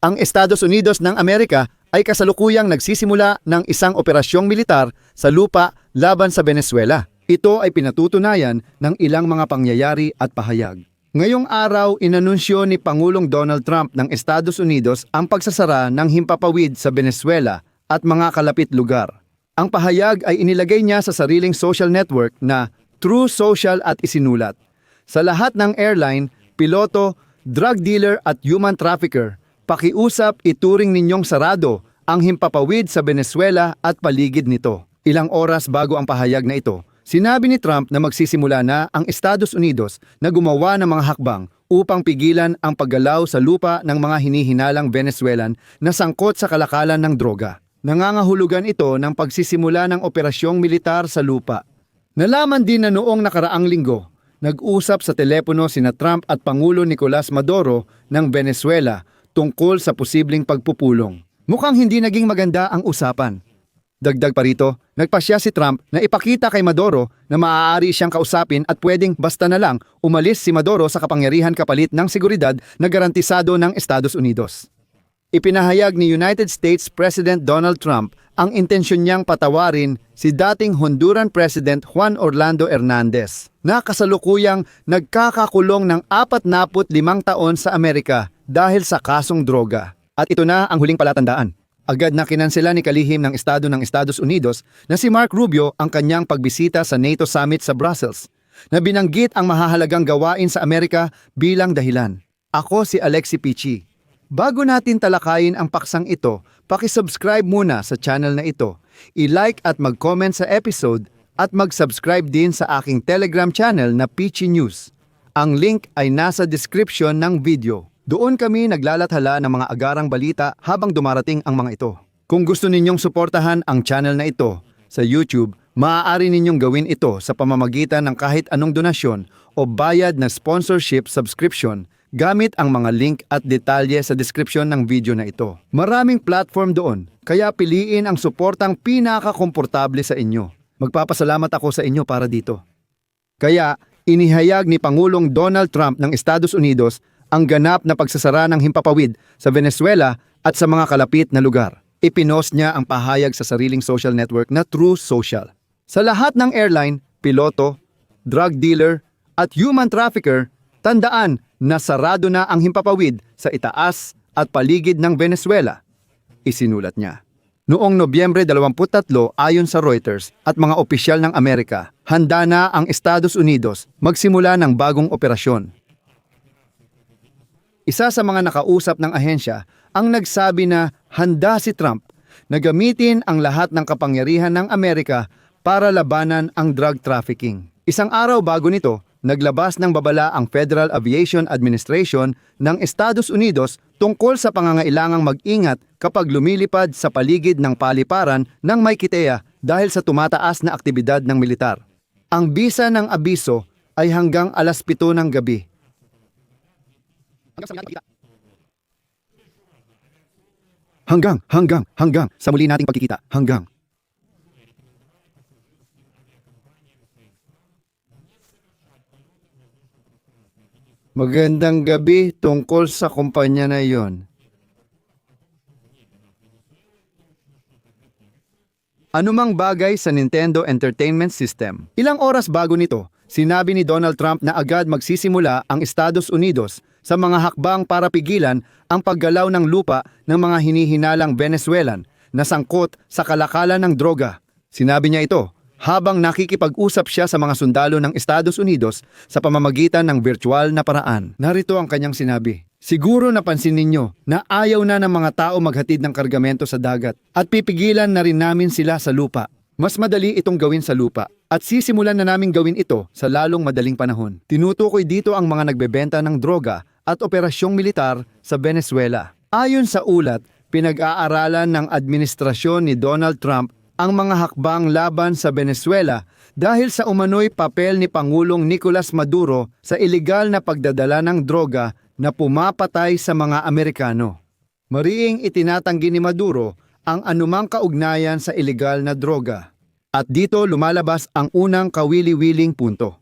Ang Estados Unidos ng Amerika ay kasalukuyang nagsisimula ng isang operasyong militar sa lupa laban sa Venezuela. Ito ay pinatutunayan ng ilang mga pangyayari at pahayag. Ngayong araw, inanunsyo ni Pangulong Donald Trump ng Estados Unidos ang pagsasara ng himpapawid sa Venezuela at mga kalapit lugar. Ang pahayag ay inilagay niya sa sariling social network na True Social at isinulat. Sa lahat ng airline, piloto, drug dealer at human trafficker, pakiusap ituring ninyong sarado ang himpapawid sa Venezuela at paligid nito. Ilang oras bago ang pahayag na ito, sinabi ni Trump na magsisimula na ang Estados Unidos na gumawa ng mga hakbang upang pigilan ang paggalaw sa lupa ng mga hinihinalang Venezuelan na sangkot sa kalakalan ng droga. Nangangahulugan ito ng pagsisimula ng operasyong militar sa lupa. Nalaman din na noong nakaraang linggo, nag-usap sa telepono sina Trump at Pangulo Nicolas Maduro ng Venezuela tungkol sa posibleng pagpupulong. Mukhang hindi naging maganda ang usapan. Dagdag pa rito, nagpasya si Trump na ipakita kay Maduro na maaari siyang kausapin at pwedeng basta na lang umalis si Maduro sa kapangyarihan kapalit ng seguridad na garantisado ng Estados Unidos. Ipinahayag ni United States President Donald Trump ang intensyon niyang patawarin si dating Honduran President Juan Orlando Hernandez na kasalukuyang nagkakakulong ng 45 taon sa Amerika dahil sa kasong droga. At ito na ang huling palatandaan. Agad na kinansela ni kalihim ng Estado ng Estados Unidos na si Mark Rubio ang kanyang pagbisita sa NATO Summit sa Brussels na binanggit ang mahahalagang gawain sa Amerika bilang dahilan. Ako si Alexi Pichi. Bago natin talakayin ang paksang ito, pakisubscribe muna sa channel na ito, i-like at mag-comment sa episode at mag-subscribe din sa aking Telegram channel na Peachy News. Ang link ay nasa description ng video. Doon kami naglalathala ng mga agarang balita habang dumarating ang mga ito. Kung gusto ninyong suportahan ang channel na ito sa YouTube, maaari ninyong gawin ito sa pamamagitan ng kahit anong donasyon o bayad na sponsorship subscription gamit ang mga link at detalye sa description ng video na ito. Maraming platform doon, kaya piliin ang suportang pinakakomportable sa inyo. Magpapasalamat ako sa inyo para dito. Kaya, inihayag ni Pangulong Donald Trump ng Estados Unidos ang ganap na pagsasara ng himpapawid sa Venezuela at sa mga kalapit na lugar. Ipinost niya ang pahayag sa sariling social network na True Social. Sa lahat ng airline, piloto, drug dealer, at human trafficker, tandaan na sarado na ang himpapawid sa itaas at paligid ng Venezuela. Isinulat niya. Noong Nobyembre 23 ayon sa Reuters at mga opisyal ng Amerika, handa na ang Estados Unidos magsimula ng bagong operasyon. Isa sa mga nakausap ng ahensya ang nagsabi na handa si Trump na gamitin ang lahat ng kapangyarihan ng Amerika para labanan ang drug trafficking. Isang araw bago nito, naglabas ng babala ang Federal Aviation Administration ng Estados Unidos tungkol sa pangangailangang mag-ingat kapag lumilipad sa paligid ng paliparan ng Maikitea dahil sa tumataas na aktibidad ng militar. Ang bisa ng abiso ay hanggang alas 7 ng gabi. Hanggang, hanggang, hanggang, sa muli nating pagkikita, hanggang. Magandang gabi tungkol sa kumpanya na yon. Anumang bagay sa Nintendo Entertainment System. Ilang oras bago nito, sinabi ni Donald Trump na agad magsisimula ang Estados Unidos sa mga hakbang para pigilan ang paggalaw ng lupa ng mga hinihinalang Venezuelan na sangkot sa kalakalan ng droga. Sinabi niya ito habang nakikipag-usap siya sa mga sundalo ng Estados Unidos sa pamamagitan ng virtual na paraan. Narito ang kanyang sinabi. Siguro napansin ninyo na ayaw na ng mga tao maghatid ng kargamento sa dagat at pipigilan na rin namin sila sa lupa. Mas madali itong gawin sa lupa at sisimulan na namin gawin ito sa lalong madaling panahon. Tinutukoy dito ang mga nagbebenta ng droga at operasyong militar sa Venezuela. Ayon sa ulat, pinag-aaralan ng administrasyon ni Donald Trump ang mga hakbang laban sa Venezuela dahil sa umano'y papel ni Pangulong Nicolas Maduro sa ilegal na pagdadala ng droga na pumapatay sa mga Amerikano. Mariing itinatanggi ni Maduro ang anumang kaugnayan sa ilegal na droga. At dito lumalabas ang unang kawili-wiling punto.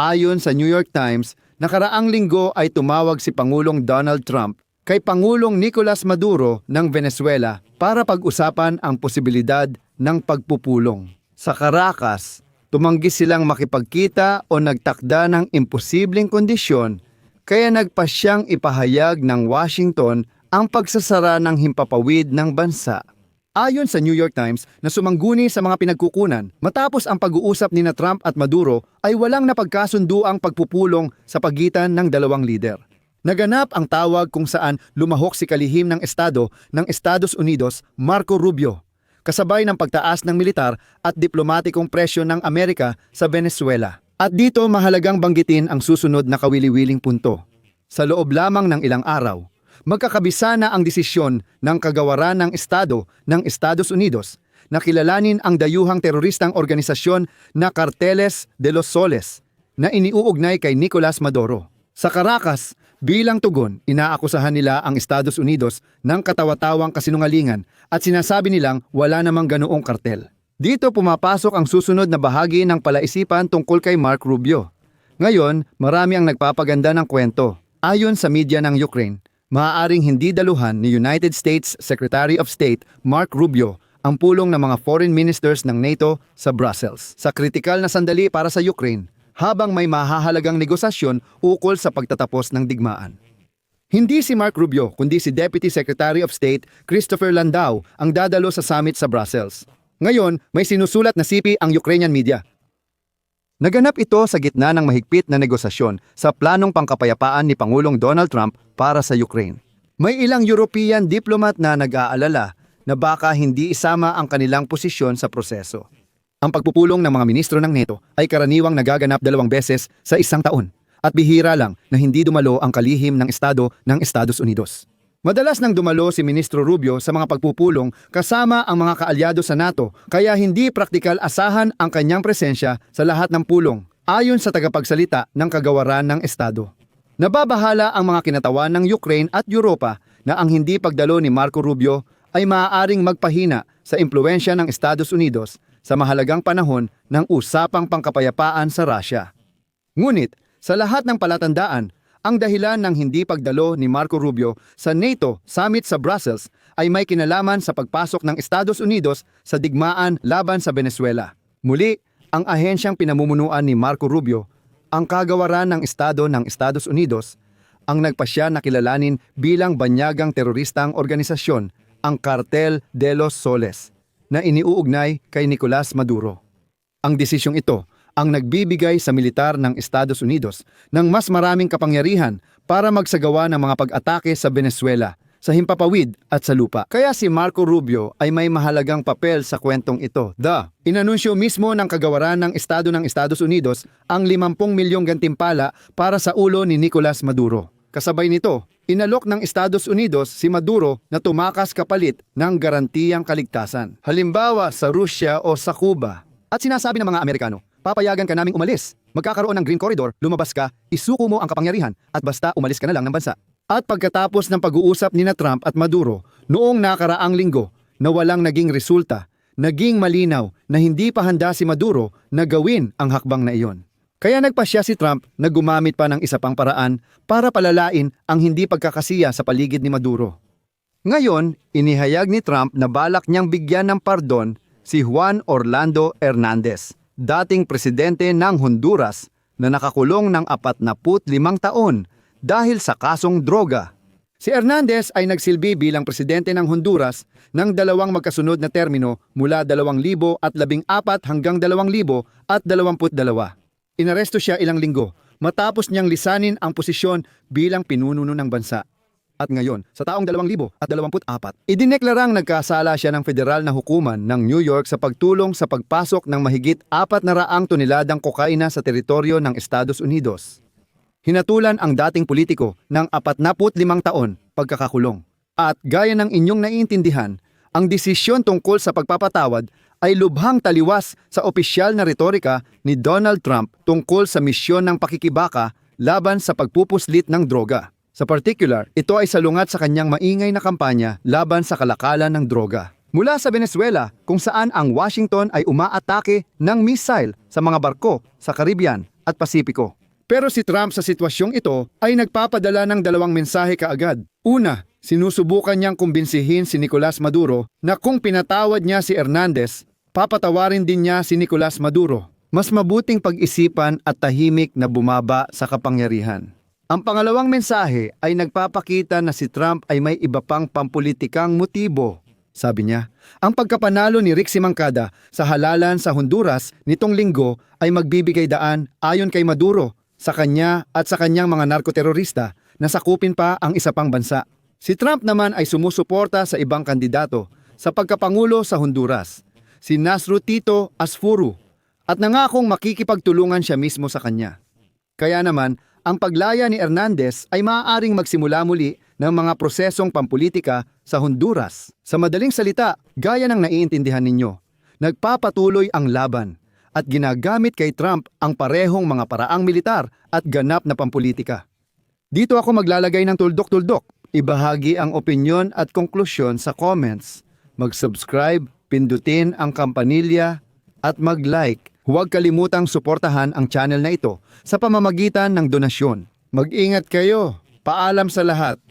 Ayon sa New York Times, nakaraang linggo ay tumawag si Pangulong Donald Trump kay Pangulong Nicolas Maduro ng Venezuela para pag-usapan ang posibilidad ng pagpupulong. Sa Caracas, tumanggi silang makipagkita o nagtakda ng imposibleng kondisyon kaya nagpasyang ipahayag ng Washington ang pagsasara ng himpapawid ng bansa. Ayon sa New York Times na sumangguni sa mga pinagkukunan, matapos ang pag-uusap ni na Trump at Maduro ay walang napagkasundo ang pagpupulong sa pagitan ng dalawang lider. Naganap ang tawag kung saan lumahok si kalihim ng Estado ng Estados Unidos, Marco Rubio, kasabay ng pagtaas ng militar at diplomatikong presyo ng Amerika sa Venezuela. At dito mahalagang banggitin ang susunod na kawili-wiling punto. Sa loob lamang ng ilang araw, magkakabisa na ang desisyon ng kagawaran ng Estado ng Estados Unidos na kilalanin ang dayuhang teroristang organisasyon na Carteles de los Soles na iniuugnay kay Nicolas Maduro. Sa Caracas, bilang tugon, inaakusahan nila ang Estados Unidos ng katawatawang kasinungalingan at sinasabi nilang wala namang ganoong kartel. Dito pumapasok ang susunod na bahagi ng palaisipan tungkol kay Mark Rubio. Ngayon, marami ang nagpapaganda ng kwento. Ayon sa media ng Ukraine, maaaring hindi daluhan ni United States Secretary of State Mark Rubio ang pulong ng mga foreign ministers ng NATO sa Brussels. Sa kritikal na sandali para sa Ukraine, habang may mahahalagang negosasyon ukol sa pagtatapos ng digmaan. Hindi si Mark Rubio kundi si Deputy Secretary of State Christopher Landau ang dadalo sa summit sa Brussels. Ngayon, may sinusulat na sipi ang Ukrainian media. Naganap ito sa gitna ng mahigpit na negosasyon sa planong pangkapayapaan ni Pangulong Donald Trump para sa Ukraine. May ilang European diplomat na nag-aalala na baka hindi isama ang kanilang posisyon sa proseso. Ang pagpupulong ng mga ministro ng NATO ay karaniwang nagaganap dalawang beses sa isang taon at bihira lang na hindi dumalo ang kalihim ng Estado ng Estados Unidos. Madalas nang dumalo si Ministro Rubio sa mga pagpupulong kasama ang mga kaalyado sa NATO kaya hindi praktikal asahan ang kanyang presensya sa lahat ng pulong ayon sa tagapagsalita ng kagawaran ng Estado. Nababahala ang mga kinatawan ng Ukraine at Europa na ang hindi pagdalo ni Marco Rubio ay maaaring magpahina sa impluensya ng Estados Unidos sa mahalagang panahon ng usapang pangkapayapaan sa Russia. Ngunit, sa lahat ng palatandaan, ang dahilan ng hindi pagdalo ni Marco Rubio sa NATO Summit sa Brussels ay may kinalaman sa pagpasok ng Estados Unidos sa digmaan laban sa Venezuela. Muli, ang ahensyang pinamumunuan ni Marco Rubio, ang kagawaran ng Estado ng Estados Unidos, ang nagpasya na kilalanin bilang banyagang teroristang organisasyon, ang Cartel de los Soles, na iniuugnay kay Nicolas Maduro. Ang desisyong ito ang nagbibigay sa militar ng Estados Unidos ng mas maraming kapangyarihan para magsagawa ng mga pag-atake sa Venezuela, sa himpapawid at sa lupa. Kaya si Marco Rubio ay may mahalagang papel sa kwentong ito. The, inanunsyo mismo ng kagawaran ng Estado ng Estados Unidos ang 50 milyong gantimpala para sa ulo ni Nicolas Maduro. Kasabay nito, inalok ng Estados Unidos si Maduro na tumakas kapalit ng garantiyang kaligtasan. Halimbawa sa Rusya o sa Cuba. At sinasabi ng mga Amerikano, papayagan ka naming umalis. Magkakaroon ng Green Corridor, lumabas ka, isuko mo ang kapangyarihan at basta umalis ka na lang ng bansa. At pagkatapos ng pag-uusap ni na Trump at Maduro noong nakaraang linggo na walang naging resulta, naging malinaw na hindi pa handa si Maduro na gawin ang hakbang na iyon. Kaya nagpasya si Trump na gumamit pa ng isa pang paraan para palalain ang hindi pagkakasiya sa paligid ni Maduro. Ngayon, inihayag ni Trump na balak niyang bigyan ng pardon si Juan Orlando Hernandez, dating presidente ng Honduras na nakakulong ng 45 taon dahil sa kasong droga. Si Hernandez ay nagsilbi bilang presidente ng Honduras ng dalawang magkasunod na termino mula 2014 hanggang 2022. Inaresto siya ilang linggo matapos niyang lisanin ang posisyon bilang pinununo ng bansa. At ngayon, sa taong 2024, idineklarang nagkasala siya ng federal na hukuman ng New York sa pagtulong sa pagpasok ng mahigit 400 toneladang kokaina sa teritoryo ng Estados Unidos. Hinatulan ang dating politiko ng 45 taon pagkakakulong. At gaya ng inyong naiintindihan, ang desisyon tungkol sa pagpapatawad ay lubhang taliwas sa opisyal na retorika ni Donald Trump tungkol sa misyon ng pakikibaka laban sa pagpupuslit ng droga. Sa particular, ito ay salungat sa kanyang maingay na kampanya laban sa kalakalan ng droga. Mula sa Venezuela, kung saan ang Washington ay umaatake ng missile sa mga barko sa Caribbean at Pasipiko. Pero si Trump sa sitwasyong ito ay nagpapadala ng dalawang mensahe kaagad. Una, sinusubukan niyang kumbinsihin si Nicolas Maduro na kung pinatawad niya si Hernandez, papatawarin din niya si Nicolas Maduro. Mas mabuting pag-isipan at tahimik na bumaba sa kapangyarihan. Ang pangalawang mensahe ay nagpapakita na si Trump ay may iba pang pampulitikang motibo. Sabi niya, ang pagkapanalo ni Rick Simancada sa halalan sa Honduras nitong linggo ay magbibigay daan ayon kay Maduro sa kanya at sa kanyang mga narkoterorista na sakupin pa ang isa pang bansa. Si Trump naman ay sumusuporta sa ibang kandidato sa pagkapangulo sa Honduras, si Nasru Tito Asfuru, at nangakong makikipagtulungan siya mismo sa kanya. Kaya naman, ang paglaya ni Hernandez ay maaaring magsimula muli ng mga prosesong pampolitika sa Honduras. Sa madaling salita, gaya ng naiintindihan ninyo, nagpapatuloy ang laban at ginagamit kay Trump ang parehong mga paraang militar at ganap na pampolitika. Dito ako maglalagay ng tuldok-tuldok. Ibahagi ang opinyon at konklusyon sa comments. Mag-subscribe, pindutin ang kampanilya at mag-like. Huwag kalimutang suportahan ang channel na ito sa pamamagitan ng donasyon. Mag-ingat kayo. Paalam sa lahat.